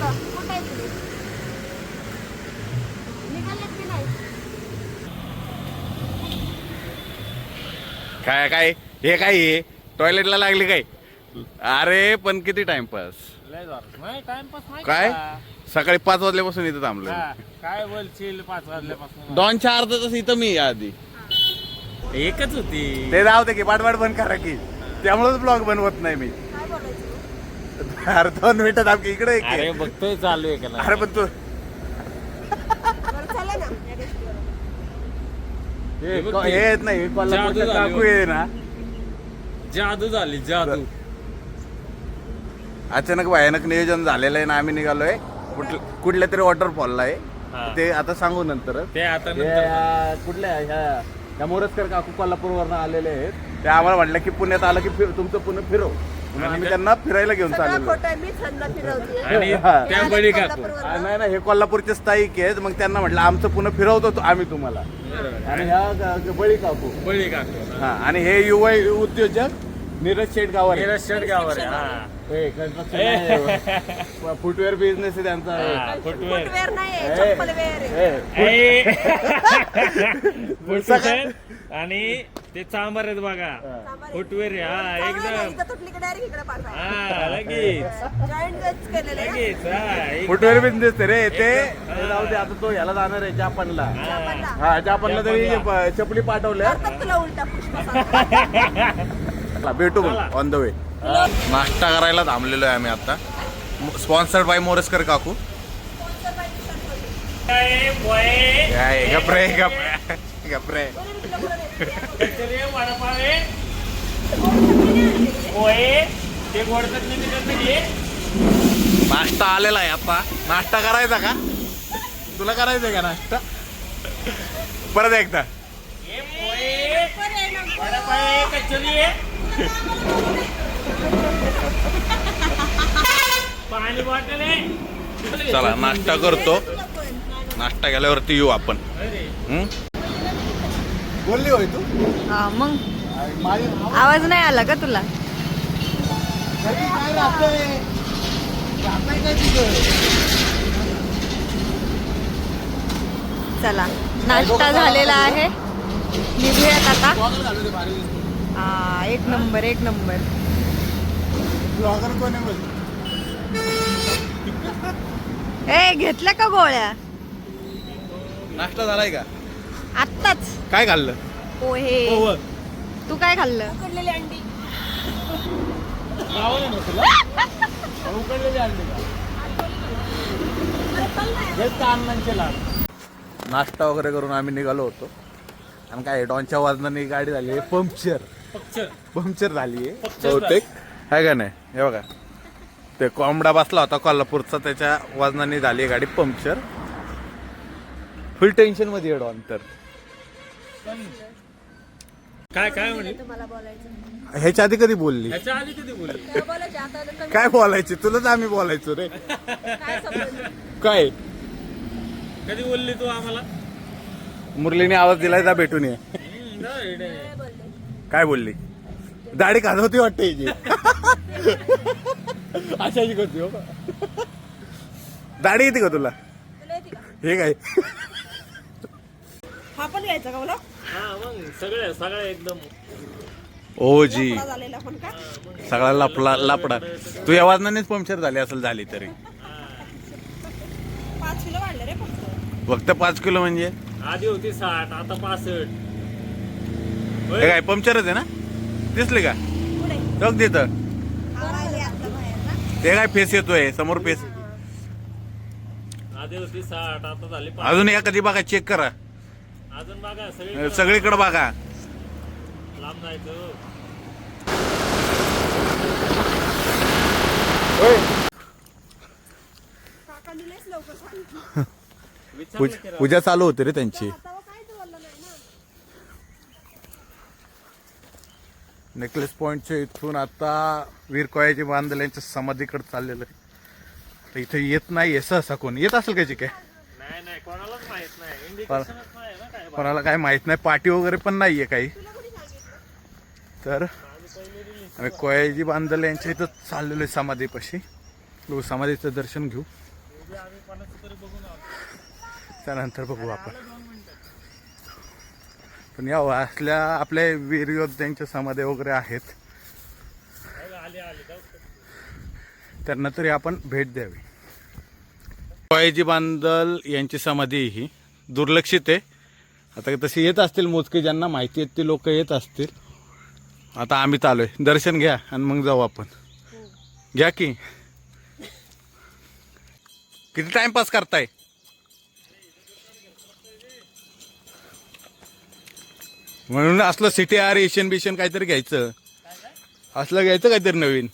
लोक कुठे आहेत तुम्ही? निघालेत की नाही? काय काय? हे काय आहे टॉयलेटला लागली काय? अरे पण किती टाइमपास लय जोरात. नाही टाइमपास नाही काय. सकाळी पाच वाजल्यापासून इथं थांबलोय. हा, काय बोलशील पाच वाजल्यापासून? दोनच्या अर्धा तास इथं मी आधी. एकच होती. ते जाऊ दे की पाठवाट बंद करा की. त्यामुळेच ब्लॉग बनवत नाही मी. अरे दोन मिनिटं थांब की इकडे ये की. अरे बघतोय चालू आहे का अरे पण तू बरं चला ना. या गोष्टीवर. हे हे बघ हे की. येत नाही कोल्हापूरचा जादू झाली काकू आहे ना. जादू झाली जादू. अचानक भयानक नियोजन झालेलं आहे ना आम्ही निघालोय. कुठल्या कुठल्या तरी वॉटरफॉलला आहे. हा. ते आता सांगू नंतर. ते आता नंतर. कुठल्या ह्या ह्या मोरजकर काकू कोल्हापूरवरनं आलेले आहेत. ते आम्हाला म्हटलं की पुण्यात आलं की फिर- तुमचं पुणे फिरव. म्हणून आम्ही त्यांना फिरायला घेऊन सगळं चाललो खोटं आहे मी छंद फिरवते. आणि हा. त्या बळी काकू आ, नाही नाही हे कोल्हापूरचे स्थायिक आहेत. मग त्यांना म्हटलं आमचं पुणे फिरवतो तो- आम्ही तुम्हाला. आणि ह्या ग- ग- बळी काकू. बळी काकू. हा आणि हे युवा उद्योजक नीरज आहे. शेटगावर आहे हा. हे construction आहे. फुटवेअर बिझनेस आहे त्यांचा. हा, फुटवेअर. फुटवेअर नाही आहे हे, फुटवेअर? आणि ते चांबर आहेत बघा. फुटवेअर हा एकदम. हा लगेच. जॉईंट केलेलं आहे. लगेच हा. फुटवेअर बिझनेस रे ते ते जाऊ दे आता तो ह्याला जाणार आहे जापानला. हा जापानला तरी प- चपली पाठवल्या. चला, भेटू मग ऑन द वे नाश्ता करायला थांबलेलो आहे आम्ही आता. स्पॉन्सर्ड बाय मोरजकर काकू. काय, पोहे, काय गपरे गपरे गपरे कचोरी, ते नाश्ता आलेला आहे आता नाश्ता करायचा का? तुला करायचं आहे का नाश्ता? परत एकदा. चला नाश्ता करतो. नाश्ता केल्यावरती येऊ आपण. बोलली होय तू? हा मग? माझी आवाज नाही आला का तुला? काय राहतंय? राहतंय काय तिथं? चला नाश्ता झालेला आहे. निघूयात आता. हा एक नंबर एक नंबर. ब्लॉगर कोण आहे बोल ए घेतल्या का गोळ्या? नाश्ता झालाय का? आत्ताच. काय खाल्लं? पोहे. तू काय खाल्लं? उकडलेली अंडी. नाश्ता वगैरे करून आम्ही निघालो होतो. आणि काय डॉनच्या वाजनाने गाडी झाली. आहे पंक्चर. पंक्चर. झाली आहे बहुतेक. आहे का नाही? हे बघा. ते कोंबडा बसला होता कोल्हापूरचा. त्याच्या वाजनाने झाली आहे गाडी पंक्चर. फुल टेन्शनमध्ये आहे डॉन तर. काय काय म्हणली तुम्हाला बोलायचं ह्याच्या आधी कधी बोलली? ह्याच्या आधी कधी बोलली? बोलायचं आता कमी. काय बोलायचे? तुलाच आम्ही बोलायचो रे. काय समजलं काय? कधी बोलली तू आम्हाला? मुरलीने आवाज दिलाय जा भेटून ये. हम्म. काय बोलले? काय बोलली? दाढी खाजवती वाटते हिची. अशाची करते हो. दाढी येते का तुला? तुला येते का? हे काय? हा पण घ्यायचा का मला? सगळे सगळे एकदम. ओ जी. लफडा झालेला पण का? सगळा लपला लापडा. तू या वाजनानेच पंक्चर झाली असेल झाली तरी. पाच किलो वाढले रे फक्त. फक्त पाच किलो म्हणजे? आधी होती साठ आता पासष्ट. हे काय पंक्चरच आहे ना? दिसले का? बघ तिथं. आवाज आता बाहेर ना. ते काय फेस येतोय समोर फेस. आधी होती साठ आता झाली पाच. अजून या कधी बघा चेक करा. अजून बघा सगळे सगळीकडे बघा. लांब जायचं काकांनी लयच लवकर सांगितलं विचारलं पूज- चालू होती रे त्यांची. आता काहीच बोललं नाही ना. नेकलेस पॉइंटच्या इथून आता वीरकोयाची बांधल यांच्या समाधीकडे चाललेलं आहे. तर इथे येत नाही असं असा कोण. येत असेल का काय? नाही नाही कोणालाच माहीत नाही. इंडिकेशनच कोणाला काय माहीत नाही. पाठी वगैरे पण नाहीये काही. तर आम्ही कोयाजी बांधल यांच्या इथं चाललेलो आहे समाधीपाशी. बघू, समाधीचं दर्शन घेऊ. त्यानंतर बघू आपण. पण या असल्या आपल्या वीर योद्ध्यांच्या समाधी वगैरे आहेत. त्यांना तरी आपण भेट द्यावी. कोयाजी बांधल यांची समाधी ही दुर्लक्षित आहे. आता तशी येत असतील मोजके ज्यांना माहिती आहेत ते लोक येत असतील. आता आम्ही चालू आहे दर्शन घ्या आणि मग जाऊ आपण. घ्या की. किती टाइमपास करताय? म्हणून असलं सिटी आर एशियन बिशियन काहीतरी घ्यायचं. असलं घ्यायचं काहीतरी नवीन.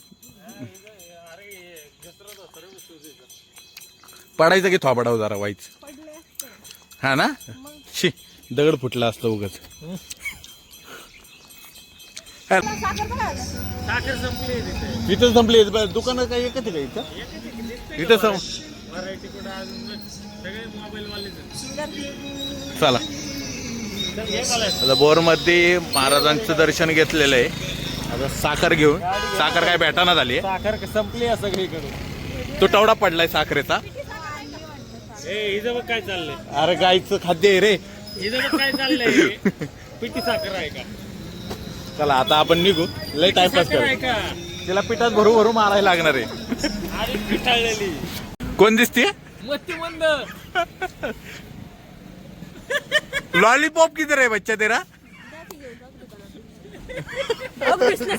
पडायचं की थोबडाव जरा व्हायचं हा ना? शी. दगड फुटला असतं उगच. साखर संपली तिथे. इथं संपली दुकानं काही एकच आहे का इथं? इथं वाले चला. आता बोरमध्ये महाराजांचं दर्शन घेतलेलं आहे. आता साखर घेऊन. साखर काय भेटाना झाली साखर संपली आहे सगळीकडून. तुटवडा पडलाय साखरेचा. काय चाललंय. अरे गाईचं खाद्य आहे रे. हिचं बघ काय चाललंय. पिठी साखर आहे का? चला आता आपण निघू. लय टाइमपास साखर आहे कर का? तिला पिठात भरू भरू मारायला लागणार आहे. अरे पिठाळलेली. कोण दिसते? मस्ती मंद. लॉलीपॉप किधर आहे बच्चा तेरा?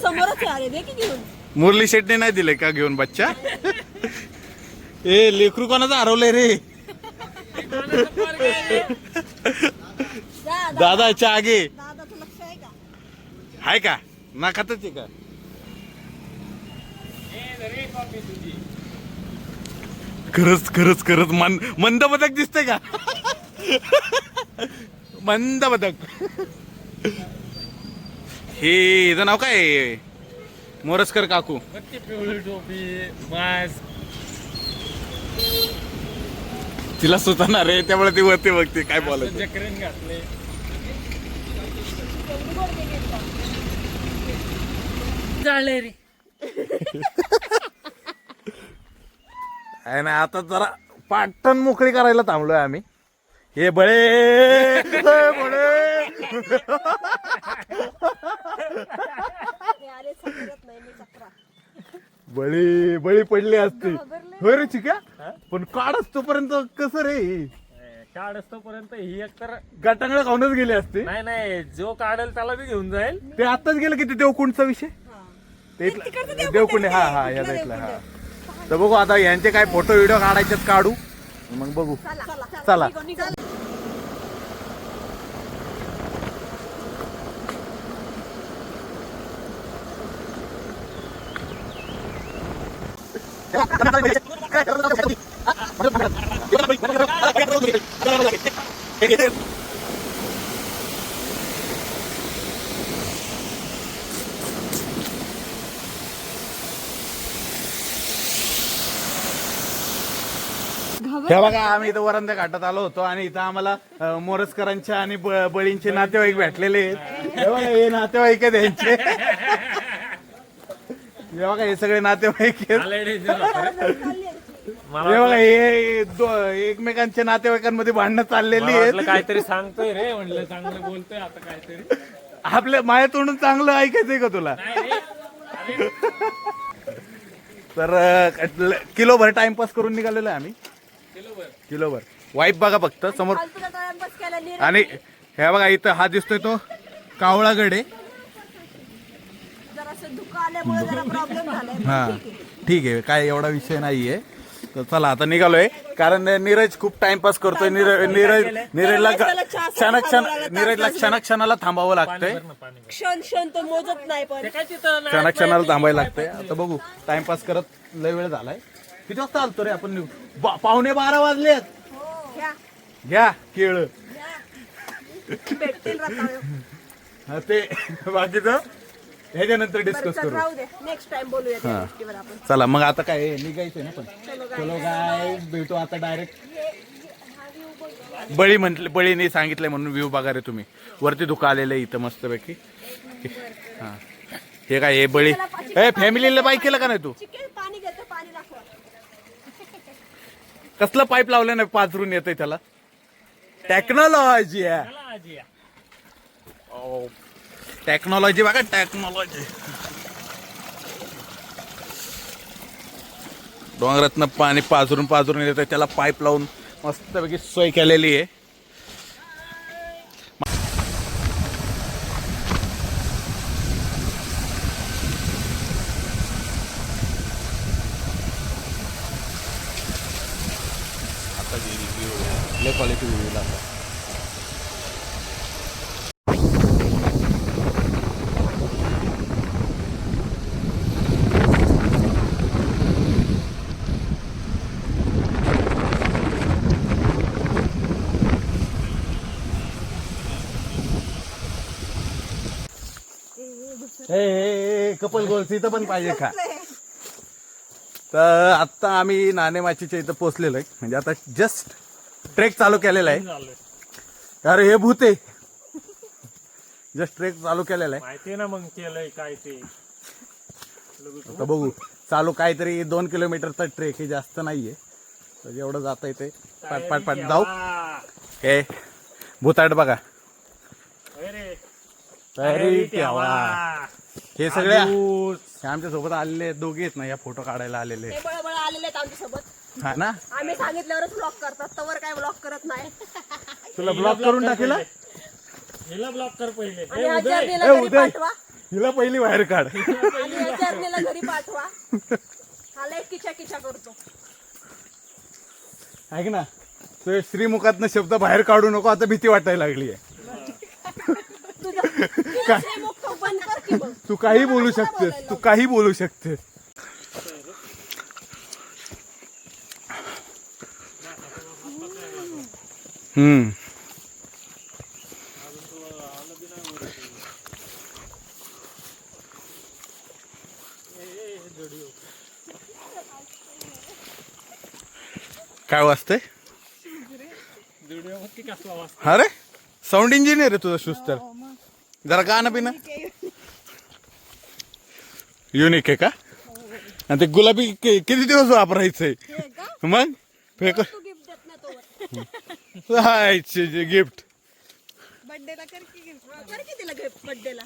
समोरच आहे. अरे दे की घेऊन. मुरली शेट्टी नाही दिले का घेऊन बच्चा? ए लेकरू कोणाचं हरवलंय रे? दादाच्या आगे. दादाचं लक्ष आहे का? हाय का? ना खातच आहे का? खरंच खरंच खरंच मन मंद बदक दिसतंय का? मंद बदक. हे हिचं नाव काय? आहे? मोरसकर काकू पिवळी टोपी मास्क तिला सुचणार रे त्यामुळे ती वरती बघते काय बोलायचं. जकरीन घातले. जाळले रे. आहे ना आता जरा पाटण मोकळी करायला थांबलोय आम्ही. हे बळे. हे बळे. बळी बळी पडली असते. होय रे चिका पण काढच तोपर्यंत कसं रे? काढ तोपर्यंत ही एक तर गटांगडा खाऊनच गेले असते. नाही नाही जो काढेल त्याला बी घेऊन जाईल. ते आताच गेलं की ते देवकुंडचा विषय? ते इथला- देवकुंड हा हा या साईडला हा. तर बघू आता यांचे काय फोटो व्हिडिओ काढायचे काढू. मग बघू. चला हे बघा आम्ही इथं वरंद्या घाटात आलो होतो आणि इथं आम्हाला अं, मोरजकरांच्या आणि ब- बळींचे नातेवाईक भेटलेले आहेत. हे बघा हे नातेवाईक आहेत यांचे. हे बघा हे सगळे नातेवाईक आहेत. आलंय रे. हे बघा हे दो- एकमेकांच्या नातेवाईकांमध्ये भांडणं चाललेली आहेत. काहीतरी सांगतोय रे म्हणलं चांगलं बोलतोय आता काहीतरी. आपल्या माया तोंडून चांगलं ऐकायचंय का तुला. तर अं, किलोभर टाइमपास करून निघालेलो आहे आम्ही. किलोभर. किलोभर. वाईफ बघा फक्त समोर टाइमपास केला आणि हे बघा इथं हा दिसतोय तो कावळागड आहे. जरासं धुकं आल्यामुळे जरा प्रॉब्लेम झालाय. हा ठीक आहे काय एवढा विषय नाहीये. तर चला आता निघालोय. कारण नीरज खूप टाइमपास करतोय. नीरज नीरज नीरजला क्षण क्षण नीरजला क्षण क्षणाला थांबावं लागतंय. क्षण क्षण तो मोजत नाही पण. क्षण क्षणाला थांबायला लागतंय. आता बघू टाइमपास करत लय वेळ झालाय. किती वाजता आलतो रे आपण निघू? बा- पावणे बारा वाजलेत. घ्या. घ्या केळ. भेटतील रताळे. हा, ते बाकीचं? ह्याच्यानंतर डिस्कस करू. राहू दे. नेक्स्ट टाइम बोलूया त्या गोष्टीवर आपण. चला मग आता काय निघायचंय ना पण. चलो काय भेटू आता डायरेक्ट बळी म्हटले बळीने सांगितलंय म्हणून व्ह्यू बघा रे तुम्ही. वरती धुका आलेलं आहे इथं मस्तपैकी. हा. हे काय हे बळी? ए फॅमिलीला बाईक केलं का नाही तू? चिकेन पाणी घेतो पाणी दाखवा. कसलं पाईप लावलं नाही पाचरून येतंय त्याला? टेक्नॉलॉजी आहे. चला आजी या. टेक्नॉलॉजी बघा टेक्नॉलॉजी डोंगरातनं पाणी पाजरून पाजरून येतं त्याला पाईप लावून मस्तपैकी सोय केलेली आहे. आता लय क्वालिटी व्ह्यू लागला हे कपल गोल्स इथं पण पाहिजे का तर आत्ता आम्ही नाणेमाचीच्या इथं पोहोचलेलो आहे. म्हणजे आता जस्ट ट्रेक चालू केलेला आहे. अरे हे भूत आहे. जस्ट ट्रेक चालू केलेला आहे. ना मग केलंय काय ते. आता बघू. चालू काहीतरी दोन किलोमीटरचा ट्रेक हे जास्त नाहीये. तर जेवढं जाता येते पाट पाट पाट. जाऊ. हे भूताट बघा. होय रे. तयारी ठेवा हे सगळे. हे आमच्यासोबत आलेले दोघे आहेत ना या फोटो काढायला आलेले ते बळबळ आलेले आहेत आमच्यासोबत. हा ना? आम्ही सांगितल्यावरच ब्लॉक करतात तवर काय ब्लॉक करत नाही. तुला ब्लॉक करून टाकेल? हा? हिला ब्लॉक कर पहिले. आणि उदय. जर्नीला ए, घरी उदय. पाठवा. हिला पहिली बाहेर काढ. आणि जर्नीला घरी पाठवा. हा लय किचा किचा करतो. ऐक ना तो श्रीमुखातनं शब्द बाहेर काढू नको आता भीती वाटायला लागली आहे ते काही बोलू शकतेस. तू काही बोलू शकतेस. हम्म. काय वाजतंय? अरे साऊंड इंजिनियर आहे तुझा शूज तर जरा गाणं बिना युनिक आहे का? आणि ते गुलाबी कि- किती दिवस वापरायचंय? मग? फेक तू गिफ्ट बर्थडेला कर की गिफ्ट कर की तिला गिफ्ट बर्थडेला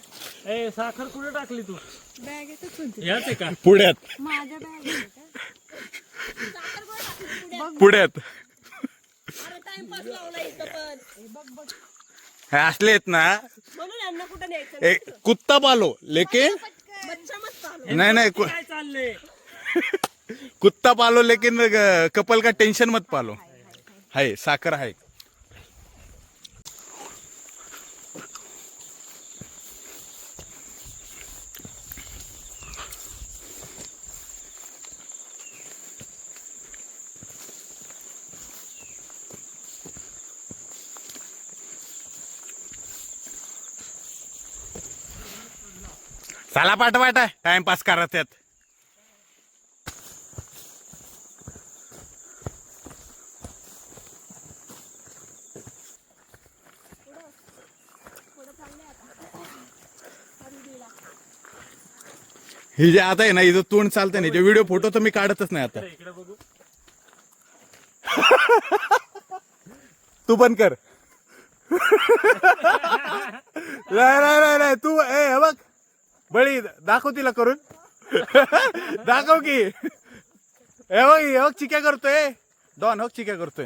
ए साखर कुठे टाकली तू? बॅग येतच होती याच आहे का? पुण्यात माझ्या बॅग पुण्यात अरे टाइमपास लावला इथं पण. बघ बघ. हे असले आहेत ना म्हणून यांना कुठं न्यायचं? ए, कुत्ता पालो लेकिन नाही नाही कु- काय चाललंय? कुत्ता पालो लेकिन अ, कपल का टेंशन मत पालो. हाय साखर आहे चला पाठवाट टाइमपास करत आहेत. हे जे आता आहे ना हिचं तोंड चालतंय ना जे व्हिडिओ फोटो तर मी काढतच नाही आता. इकडे बघू तू पण कर. नाही नाही नाही नाही तू ए हे बघ. बळी दाखव तिला करून. दाखव की. हे बघ हे बघ चिक्या करतोय. डॉन हो चिक्या करतोय.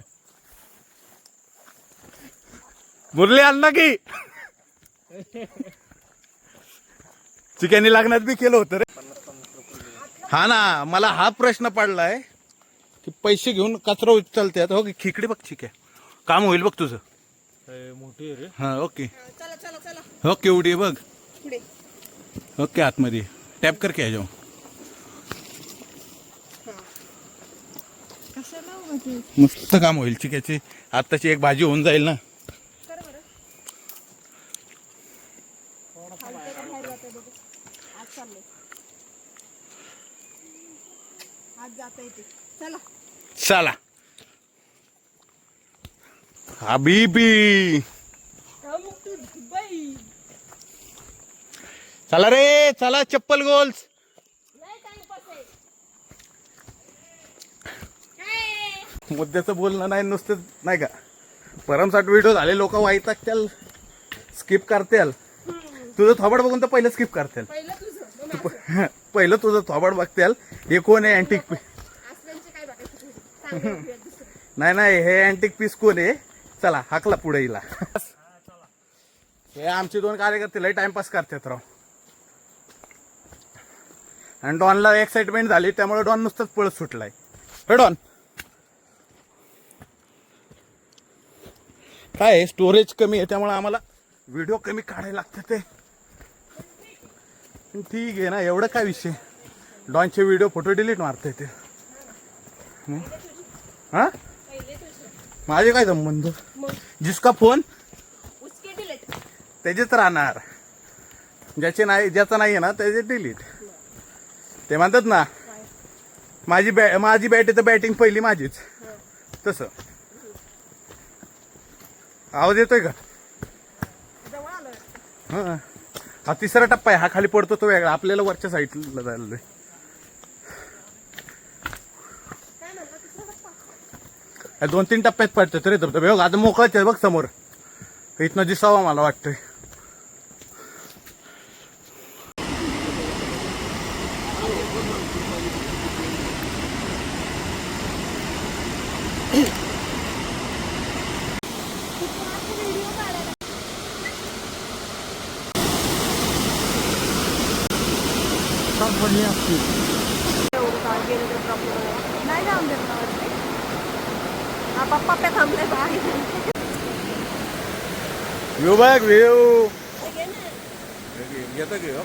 मुरली अण्णा की. चिक्यानी लागण्यात बी केलं होतं रे. हा ना मला हा प्रश्न पडलाय. की पैसे घेऊन कचरा उचलतात हो की खिकडी बघ चिक्या. काम होईल बघ तुझं. मोठी रे. हा ओके. चला चला चला. हो केवढी आहे बघ. ओके आतमध्ये. टॅप कर क्या जाऊ. मस्त काम होईल चिक्याची आत्ताची एक भाजी होऊन जाईल ना. कर बरं. खालतं का बाहेर जातंय बघू. आज चाललंय आज जाता येते चला चला हबीबी दुबई चला रे चला चप्पल गोल्स. मुद्द्याचं बोलणं नाही नुसतं नाही का? परमसाठ व्हिडिओ झाले लोक वाईट त्याल स्किप करतील तुझं थोबड बघून तर पहिलं स्किप करतील पहिलं तुझं पहिलं तुझं थोबड बघतील हे कोण आहे अँटिक पीस नाही नाही हे अँटिक पीस कोण आहे? चला हाकला पुढे हिला. हे आमचे दोन कार्यकर्ते लय टाइमपास करतात राव. आणि डॉनला एक्साइटमेंट झाली त्यामुळे डॉन नुसतंच पळत सुटलाय. हे डॉन. काय स्टोरेज कमी आहे त्यामुळे आम्हाला व्हिडिओ कमी काढायला लागतात ते. ठीक आहे ना एवढं काय विषय? डॉनचे व्हिडिओ फोटो डिलीट मारता येते हा? माझे काय संबंध? जिसका फोन. त्याचेच राहणार. ज्याचे नाही ज्याचा नाही आहे ना त्याचे डिलीट ते म्हणतात ना माझी बॅ माझी बॅट तर बॅटिंग पहिली माझीच. तसं. आवाज येतोय का? जवळ हा तिसरा टप्पा आहे. हा खाली पडतो तो वेगळा. आपल्याला वरच्या साईडला जायला आहे दोन तीन टप्प्यात पडतो तरी धबधबे. बघ आता मोकळाच आहे बघ समोर. इथनं दिसावा मला वाटतंय. एवढं काय गेलं तर problem आहे. नाही जाऊन देत मला वाटते. हा पप्पा पे थांबले बाहेर व्ह्यू बघ व्ह्यू. येतं.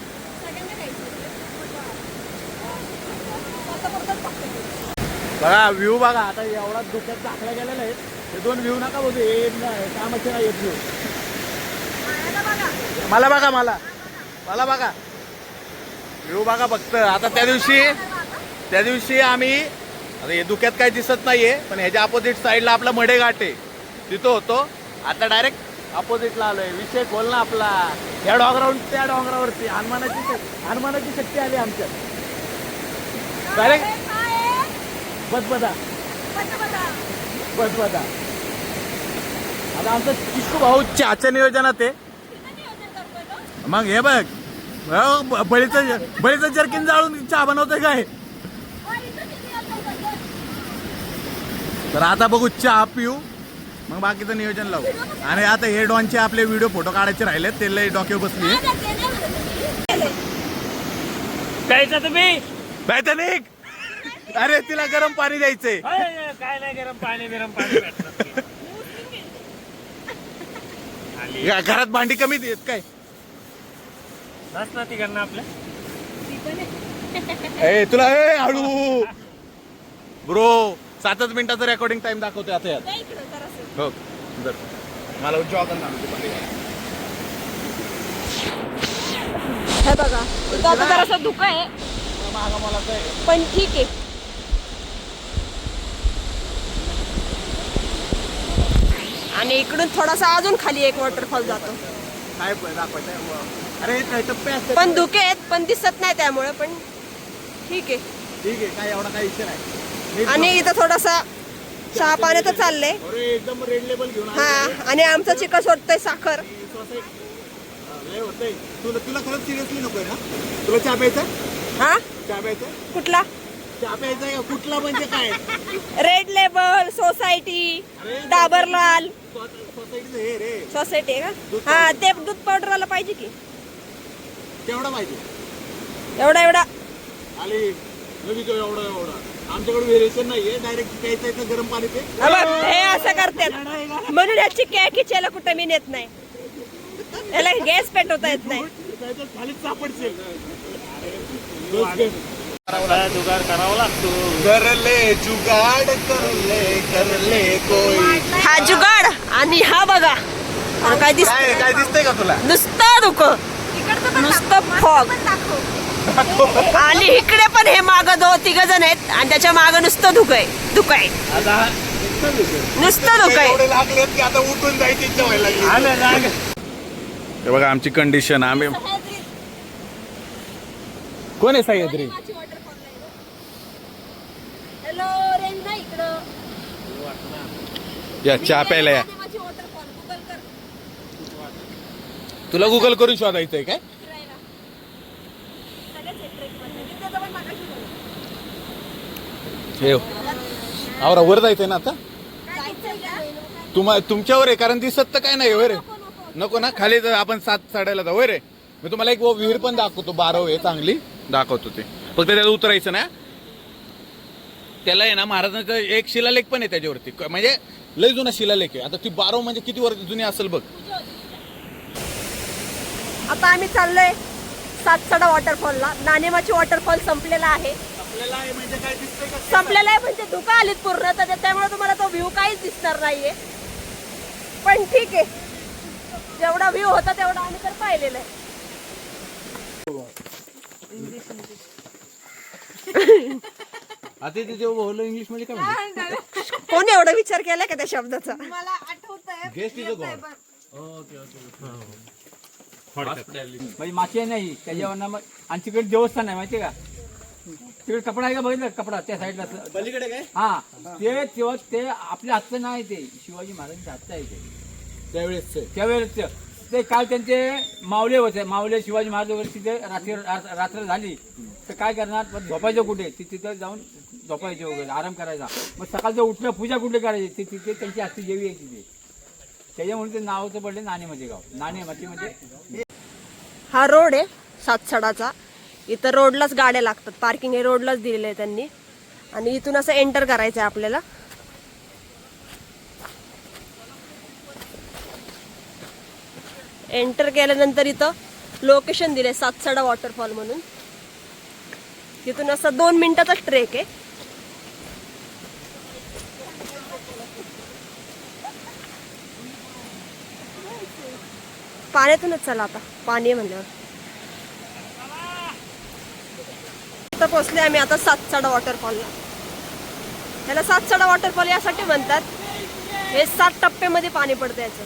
बघा व्ह्यू बघा आता एवढा धोक्यात टाकला गेलेला आहे हे दोन व्ह्यू नका बघू हे नाही, कामाचे नाही व्ह्यू बघा. मला बघा मला मला बघा व्ह्यू बघा फक्त आता त्या दिवशी त्या दिवशी आम्ही आता हे धुक्यात काही दिसत नाहीये पण ह्याच्या अपोजिट साईडला आपला मडे घाट आहे. तिथं होतो. आता डायरेक्ट अपोजिटला आलोय. विषय खोल ना आपला. या डोंगरावरून त्या डोंगरावरती. हनुमानाची हनुमानाची शक्ती आली आमच्यात डायरेक्ट? बदबदा. बदबदा आता आमचं चिक्कू भाऊ चहाच्या नियोजनात आहे? मग हे बघ बळीचं बळीचं जर्किन जाळून चहा बनवतोय काय? तर आता बघू चहा पिऊ मग बाकीचं नियोजन लावू. आणि आता हे डॉनचे आपले व्हिडिओ फोटो काढायचे राहिलेत ते लय डोक्यावर बसली नाही, नाही, नाही. प्यायचं तुम्ही? टायटॅनिक अरे तिला गरम पाणी द्यायचंय. काय नाही गरम पाणी गरम पाणी घरात भांडी कमी देत काय? बस ना तिकडनं आपल्या ती पण आहे. ए तुला ए हळू ब्रो सातच मिनिटाचा रेकॉर्डिंग टाइम दाखवतोय आता यात. हो जर. मला जॉग हे बघा इथं आता जरासं धुकं आहे. पण ठीक आहे. आणि इकडून थोडासा अजून खाली एक वॉटरफॉल जातो. काय अरे टप्पे असतात. पण धुके आहेत पण दिसत नाही त्यामुळे पण ठीक आहे. ठीक आहे काय एवढा काही विषय नाही. आणि इथं थोडासा चहा पाण्याचं चाललंय. अरे एकदम रेड लेबल घेऊन हा आणि आमचं चिकन सोडतोय साखर. होतंय. तुला तुला खरंच सिरियसली नकोय ना? तुला चहा प्यायचा? हा? चहा प्यायचा? कुठला? चहा प्यायचा का? कुठला म्हणजे काय? रेड लेबल सोसायटी डाबरलाल सोसायटी आहे का? हा ते दूध पावडरवाला पाहिजे की. केवढा पाहिजे. एवढा एवढा. आली नवी तो एवढा एवढा. आमच्याकडे व्हेरिएशन नाहीये डायरेक्ट प्यायचं गरम पाणी पे हा असं करतात. म्हणून याची कॅकीच्याला कुठं मी नेत नाही. याला गॅस पेटवता येत नाही. सापडशील आपला जुगार करावा लागतो. करले जुगाड करले करले कोई. हा जुगाड आणि हा बघा. आणि काय दिसत काय काय दिसतंय का तुला? नुसतं दुख नुसतं फॉग. आणि इकडे पण हे माग दो तिघ जण आहेत आणि त्याच्या माग नुसतं धुक आहे धुक आहे आता नुसतं धुक आहे एवढे लागलेत की आता उठून जायची इच्छा व्हायला लागली. आलं राग. हे बघा आमची कंडिशन आम्ही कोण आहे सह्याद्री हॅलो रेंज नाही इकडं या चहा प्यायला या. तुला गुगल करून शोधायचं आहे काय ठेव आवरा वर जायचंय ना आता? तुम्हा तुमच्यावर आहे कारण दिसत तर काय नाही वर. नको ना खाली जर आपण सात साड्याला जाऊ रे. मी तुम्हाला एक विहीर पण दाखवतो बारव आहे चांगली. दाखवतो ते. फक्त त्याला उतरायचं ना. त्याला आहे ना महाराजांचं एक शिलालेख पण आहे त्याच्यावरती. म्हणजे लय जुना शिलालेख आहे. आता ती बारव म्हणजे किती वर्ष जुनी असेल बघ. आता आम्ही चाललोय सातसडा वॉटरफॉलला नाणेमाची वॉटरफॉल संपलेला आहे. संपलेला आहे म्हणजे धुका आलीत पूर्ण तर त्यामुळे तुम्हाला तो व्ह्यू काहीच दिसणार नाहीये. पण ठीक आहे. जेवढा व्ह्यू होता तेवढा आम्ही तर पाहिलेला आहे. आता तिथे बोललो इंग्लिशमध्ये काय कोणी एवढा विचार केला का त्या शब्दाचा? मला म्हणजे मासे नाही त्याच्यावर मग आणि तिकडे देवस्थान आहे माहितीये का? तिकडे कपडा आहे का बघितलं? कपडा त्या साईडला पलीकडे काय? हा. ते तेव्हा ते आपल्या हातचं नाही ते. शिवाजी महाराजांच्या हातचं आहे ते. त्यावेळेस त्यावेळेस ते काल त्यांचे मावले होते. मावले शिवाजी महाराज वगैरे तिथे रात्री रात्र झाली. तर काय करणार? मग झोपायचं कुठे? ती तिथं जाऊन झोपायचे वगैरे आराम करायचा. मग सकाळचं उठलं पूजा कुठली करायची? ते तिथे त्यांची आस्ती देवी आहे तिथे. त्याच्यामुळे ते नावाचं पडले नाणेमध्ये गाव. नाणेमाती म्हणजे हा रोड आहे सातसडाचा. इथं रोडलाच गाड्या लागतात. पार्किंग हे रोडलाच दिलेलं आहे त्यांनी. आणि इथून असं एंटर करायचं आहे आपल्याला. एंटर केल्यानंतर इथं लोकेशन दिले सातसडा वॉटरफॉल म्हणून. तिथून असं दोन मिनिटाचाच ट्रेक आहे. पाण्यातूनच चला आता. पाणी आहे म्हणल्यावर. आता पोचले आम्ही आता सातसाडा वॉटरफॉलला त्याला सातसाडा वॉटरफॉल यासाठी म्हणतात. हे सात टप्प्यामध्ये पाणी पडतं याचं.